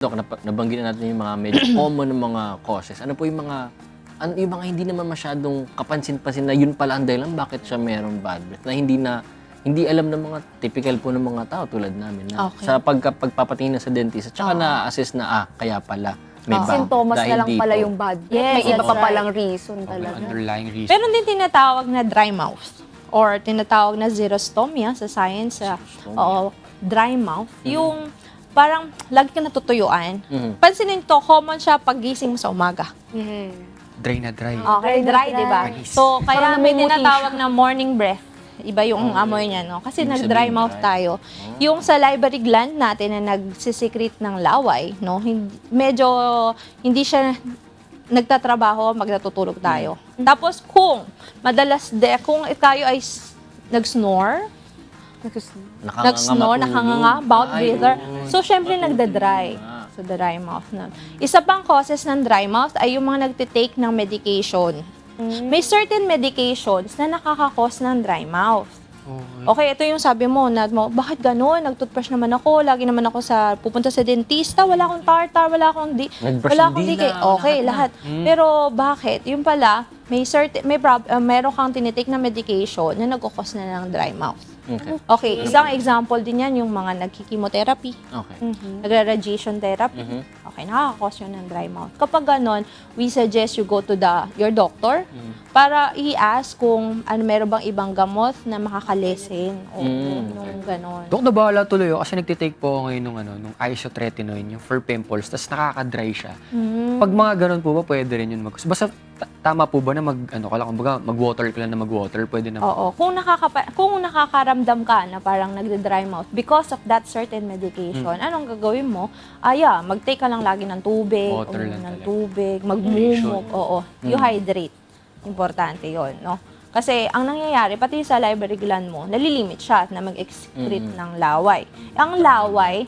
Dok, nap- nabanggit na natin yung mga medyo common na mga causes. Ano po yung mga ano yung mga hindi naman masyadong kapansin-pansin na yun pala ang dahilan bakit siya merong bad breath na hindi na hindi alam ng mga typical po ng mga tao tulad namin na Okay. sa pagka, pagpapatingin na sa dentist at saka na-assess na ah kaya pala may bad Sintomas na lang dito. pala yung bad breath. Yes, May iba pa right. palang reason talaga. underlying reason. Meron din tinatawag na dry mouth or tinatawag na xerostomia sa science. sa oo, dry mouth. Yung parang lagi ka natutuyuan. Mhm. Pansinin to, common siya pag gising mo sa umaga. Yeah. Dry na dry. Okay, Dry na dry, dry. di ba? Panis. So, kaya Parang may namumuti tinatawag na morning breath. Iba yung amoy niya, no? Kasi Ibig nag-dry sabihin, mouth dry. tayo. Yung salivary gland natin na nagsisecrete ng laway, no? Hindi, medyo hindi siya nagtatrabaho pag natutulog tayo. Tapos kung madalas de, kung tayo ay s- nag-snore, Nakanganga nag-snore, matulog. nakanganga, Ay, breather. oo. So, syempre, nagda-dry. Ah. So, the dry mouth na. Isa pang causes ng dry mouth ay yung mga nagtitake ng medication. May certain medications na nakakakos ng dry mouth. Okay, ito yung sabi mo, na mo, bakit ganun? Nag-toothbrush naman ako, lagi naman ako sa, pupunta sa dentista, wala akong tartar, wala akong di, Nag-brush wala ng akong dila, dikay. Okay, lahat lahat. Pero bakit? Yung pala, may certain, may prob, uh, meron kang tinitake na medication na nagkukos na ng dry mouth. Okay. Okay, isang example din yan yung mga nagkikimotherapy, Okay. nagre-radiation therapy. Mhm. Okay, nakakakos yun ng dry mouth. Kapag ganon, we suggest you go to the your doctor Mhm. para i-ask kung ano meron bang ibang gamot na makakalesen o Mm, nung ganon. Dok, nabahala tuloy ako kasi nagtitake po ako ngayon nung, ano, nung isotretinoin, yung for pimples, tapos nakaka-dry siya. Mm. Pag mga ganun po ba, pwede rin yun mag... Basta ta- tama po ba na mag, ano ka lang, kumbaga, mag-water ka lang na mag-water, pwede na. Oo, kung nakakapa kung nakakaramdam ka na parang nagde-dry mouth because of that certain medication, Hmm. anong gagawin mo? Ah, yeah, mag-take ka lang lagi ng tubig, Water uminom lang ng talaga. tubig, magmumog, oo. You Hmm. hydrate. Importante 'yon, no? Kasi ang nangyayari, pati sa salivary gland mo, nalilimit siya na mag-excrete Hmm. ng laway. Ang laway,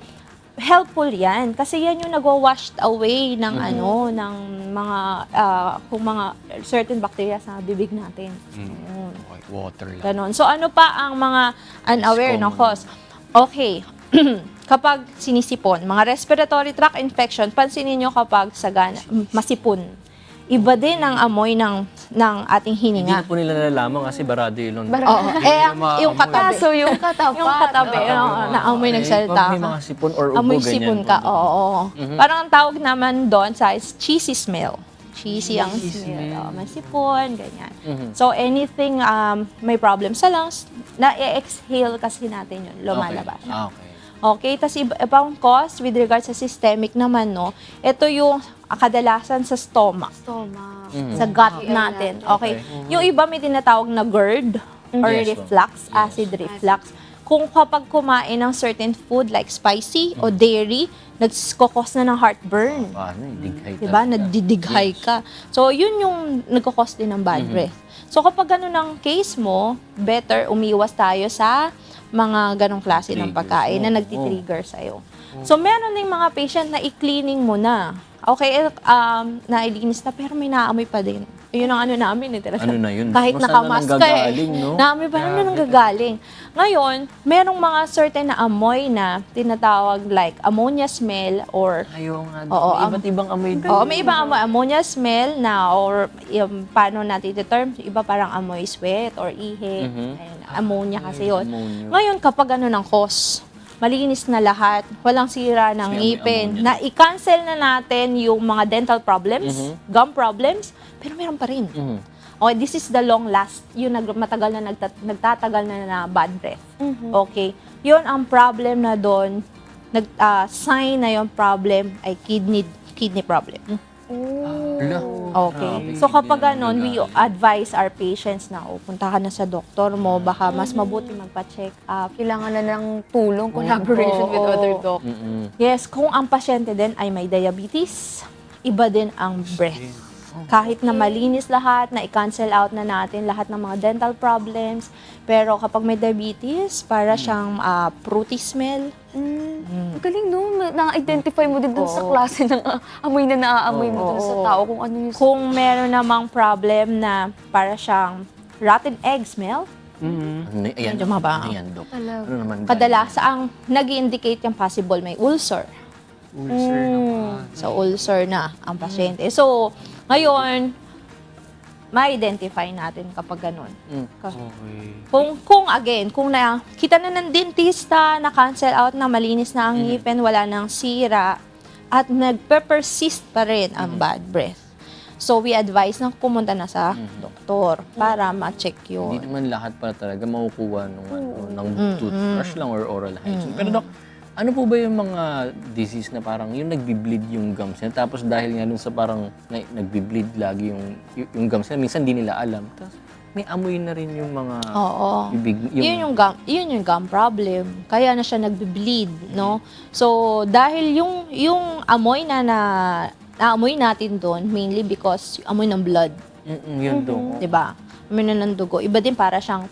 helpful yan. Kasi yan yung nagwa-washed away ng Hmm. ano, ng mga, ah, kung mga certain bacteria sa bibig natin. Mm. Ayun. Okay, water lang. Ganon. So, ano pa ang mga unaware common. cause? Okay. kapag sinisipon, mga respiratory tract infection, pansinin nyo kapag sagana, masipon. Iba din ang amoy ng ng ating Hindi hininga. po nila nalalaman kasi barado yun. Barado. Oo. Eh, ang- yung katabi. Kaso yung katapat. Yung katabi, Oo. na amoy nagsalita Pag may ka. mga sipon or ubo, Amoy ganyan sipon po. ka, oo. oo. Mhm. Parang ang tawag naman doon sa is cheesy smell. Cheesy ang Cheesy smell. smell. Oo, may sipon, ganyan. Mhm. So, anything um, may problem sa lungs, na-exhale kasi natin yun, lumalabas. Okay. Ah, okay. Okay, tapos iba, ibang cause with regards sa systemic naman, no, ito yung ah, kadalasan sa stomach, Stomach. Mhm. sa gut Mm. natin. Okay. Okay. Yung iba may tinatawag na GERD or Yes, reflux, ma'am. acid reflux. Kung kapag kumain ng certain food like spicy o dairy, nagkukos na ng heartburn. Paano eh, dighay Diba? talaga. Nadidighay ka. So, yun yung nagkukos din ng bad Mhm. breath. So, kapag ganun ang case mo, better umiwas tayo sa mga ganong klase ng pagkain na nagtitrigger sa'yo. So, meron ding mga patient na i-cleaning mo na. Okay, eh, um, nailinis na, pero may naamoy pa din. Yun ang ano namin eh. talaga. Ano na yun? Kahit na nakamask ka eh. no? Naamoy pa rin na nanggagaling. Ngayon, merong mga certain na amoy na tinatawag like ammonia smell or Ayaw nga. Oo, may iba't ibang amoy din. Oo, may ibang amoy. Ammonia smell na or yung, paano natin term iba parang amoy sweat or ihi. Mhm. Ayun, ammonia kasi yun. Ammonia. Ngayon, kapag ano ng cause, malinis na lahat, walang sira ng ngipin, na i-cancel na natin yung mga dental problems, Mhm. gum problems, pero meron pa rin. Mhm. Okay, this is the long last, yung nag, matagal na nagtat, nagtatagal na na bad breath. Mhm. Okay. Yun ang problem na doon, nag, ah, sign na yung problem ay kidney kidney problem. Ala. Okay. Grabe, So kapag kidney ganon, we nagaling. advise our patients na oh, punta ka na sa doktor mo, baka mas mabuti magpa-check up. Kailangan na ng tulong, collaboration with Oo. other doc. Mhm. Yes, kung ang pasyente din ay may diabetes, iba din ang breath. Kahit na malinis lahat, na i-cancel out na natin lahat ng mga dental problems, pero kapag may diabetes, para siyang ah, fruity smell. Mm. Ang Galing no, Ma- na-identify mo din dun sa Oo. klase ng ah, amoy na naaamoy mo dun sa Oo. tao kung ano yung Kung meron namang problem na para siyang rotten egg smell, Mhm. Ano, ayan, Medyo mababa. Ano yan, Dok? Talaga. Ano naman? Kadalasan ang nag indicate yung possible may ulcer. Ulcer naman. So, ulcer na ang pasyente. So, ngayon, ma-identify natin kapag ganun. Mm. Okay. Kung, kung again, kung na, kita na ng dentista, na-cancel out na, malinis na ang ngipin, wala nang sira, at nagpe-persist pa rin ang bad breath. So, we advise na pumunta na sa doktor para ma-check Hindi yun. naman lahat pala talaga makukuha ng, ano, ng Mm, toothbrush lang or oral hygiene. Pero Dok, ano po ba yung mga disease na parang yung nagbi-bleed yung gums niya? Tapos dahil nga dun sa parang na, nagbi-bleed lagi yung, y- yung gums niya, minsan di nila alam. Tapos may amoy na rin yung mga Oo. bibig. yun yung gum, yun yung gum problem. Kaya na siya nagbe-bleed, no? So, dahil yung yung amoy na na naamoy natin doon mainly because amoy ng blood. Mm-mm, yun Dok. 'di ba? Amoy na ng dugo. Iba din para siyang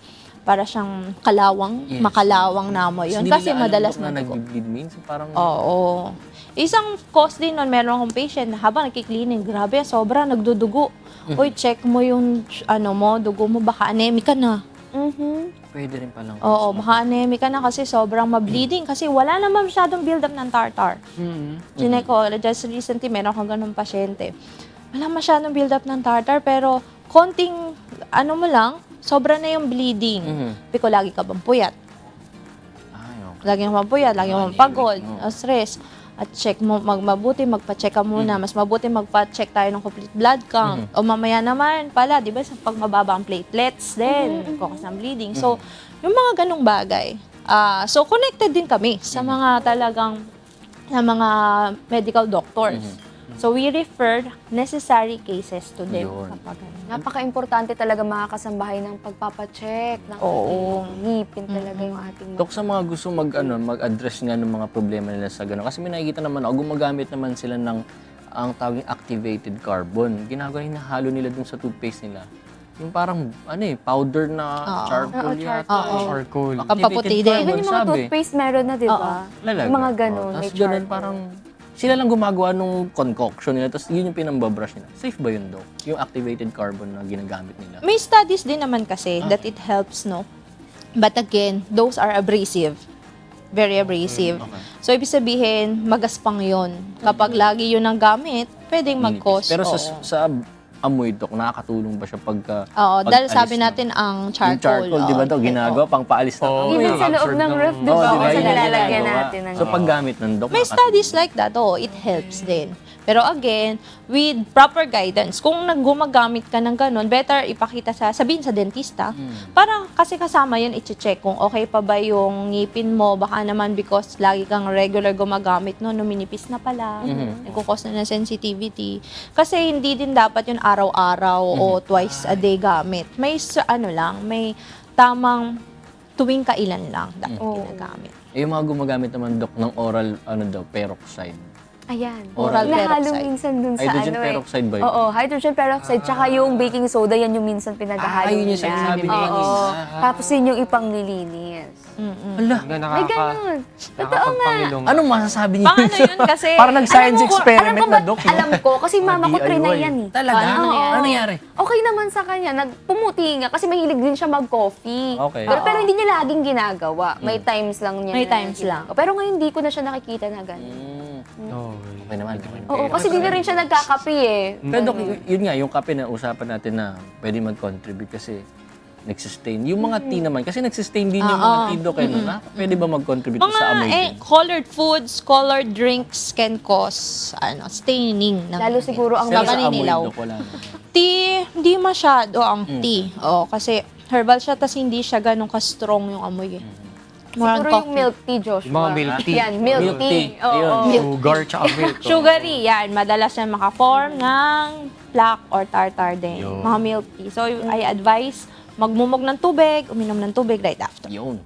para siyang kalawang, Yes. makalawang na amoy yun. Hindi Kasi madalas na na dugo. nagbi-bleed minsan parang Oo. Isang cause din nun, meron akong patient na habang nagki-cleaning, grabe, sobra, nagdudugo. Uy, check mo yung, ano mo, dugo mo, baka anemic ka na. Mhm. pwede rin palang. Oo, baka anemic ka na kasi sobrang mableeding kasi wala naman masyadong build-up ng tartar. Mm-hmm. Chinek ko, just recently, meron akong ganun pasyente. Wala masyadong build-up ng tartar, pero konting, ano mo lang, sobra na yung bleeding. Mhm. Piko, lagi ka bang puyat? Ay, okay. Lagi kang puyat, lagi kang Anemic, pagod, no? o stress. At check mo, mag, mabuti magpa-check ka muna. Mm-hmm. Mas mabuti magpa-check tayo ng complete blood count. O mamaya naman pala, di ba, sa pag mababa ang platelets din, cause ng bleeding. So, Mm-hmm. yung mga ganong bagay. ah so, connected din kami Mm-hmm. sa mga talagang, sa mga medical doctors. So, we refer necessary cases to them. Yun. Kapag. Napaka-importante talaga mga kasambahay ng pagpapacheck ng Oo. ating ngipin talaga yung ating mga Dok, sa mga gusto mag, ano, mag-address nga ng mga problema nila sa gano'n. Kasi may nakikita naman ako, gumagamit naman sila ng ang tawagin activated carbon. Ginagawa, hinahalo nila dun sa toothpaste nila. Yung parang, ano eh, powder na charcoal Oo, yata. Oo. Charcoal. Pampaputi din. Even yung mga sabi. toothpaste meron na, di ba? Lalaga. Yung mga ganun, may Tapos ganun, charcoal. parang sila lang gumagawa nung concoction nila. Tapos yun yung pinambabrush nila. Safe ba yun, Dok? Yung activated carbon na ginagamit nila? May studies din naman kasi that it helps, no? But again, those are abrasive. Very abrasive. Okay. So, ibig sabihin, magaspang yon Kapag lagi yun ang gamit, pwedeng mag-cause. Pero sa, oo. sa amoy, Dok, nakakatulong ba siya pagka Oo, dahil pag-alis sabi ng- natin ang Yung charcoal. charcoal, di ba, oo, Dok? Ginagawa pang paalis ng Oo. amoy. Even sa loob ng ref, di Oo, ba? di ba? Kasi Yun yung nalalagyan ginagawa. natin ng So, paggamit ng Dok, May nakakatulong. studies like that, oh, it helps din. Pero again, with proper guidance, kung naggumagamit ka ng ganun, better ipakita sa, sabihin sa dentista, para kasi kasama yun, i-check kung okay pa ba yung ngipin mo, baka naman because lagi kang regular gumagamit, no, numinipis na pala, nagkukos na ng sensitivity. Kasi hindi din dapat yun araw-araw o twice a day gamit. May, sa- ano lang, may tamang tuwing kailan lang dapat Oo. ginagamit. Eh, yung mga gumagamit naman, Dok, ng oral, ano daw, peroxide. Ayan. Oral Nahalo peroxide. minsan dun sa Hydrogen ano peroxide ba eh. yun? Oo, hydrogen peroxide. Tsaka yung baking soda, yan yung minsan Ah, pinaghahalo yun yung nila. sinasabi Oo. niya. Tapos yun yung ipanglilinis. Ala, Na May nakaka, ganun. nakakapangilong. anong masasabi niyo? Pang ano yun kasi, Parang nag-science Alam ko- experiment alam ko na, ba't Dok. no? Alam ko, kasi mama ko DIY. trinay yan eh. Talaga? Ano Ano, nangyari? nangyari? Okay naman sa kanya, nagpumuti nga kasi mahilig din siya mag-coffee. Okay. Pero, pero hindi niya laging ginagawa. May times lang niya May na times lang. ginagawa. Pero ngayon hindi ko na siya nakikita na gano'n. Mm, Okay. okay naman. Oo, kasi di na rin siya nagkakape eh. Pero Dok, y- yun nga, yung kape na usapan natin na pwede mag-contribute kasi nag-sustain. Yung mga tea naman, kasi nag-sustain din yung mga tea, Dok. eh, no? Na, pwede ba mag-contribute mga sa amoy eh, din? colored foods, colored drinks can cause ano, staining. Ng Lalo siguro ang Pero sa amoy, ninilaw. Dok, wala na. Tea, hindi masyado ang tea. Oh, kasi herbal siya, tas hindi siya ganun ka-strong yung amoy eh. More Siguro yung coffee. milk tea, Joshua. Mga milk tea. Yan, milk, Milk tea. tea. Oo. Ayun. Sugar tsaka milk. Sugary, yan. Madalas yan maka-form ng plaque or tartar din. Yun. Mga milk tea. So, I advise magmumog ng tubig, uminom ng tubig right after. Yun.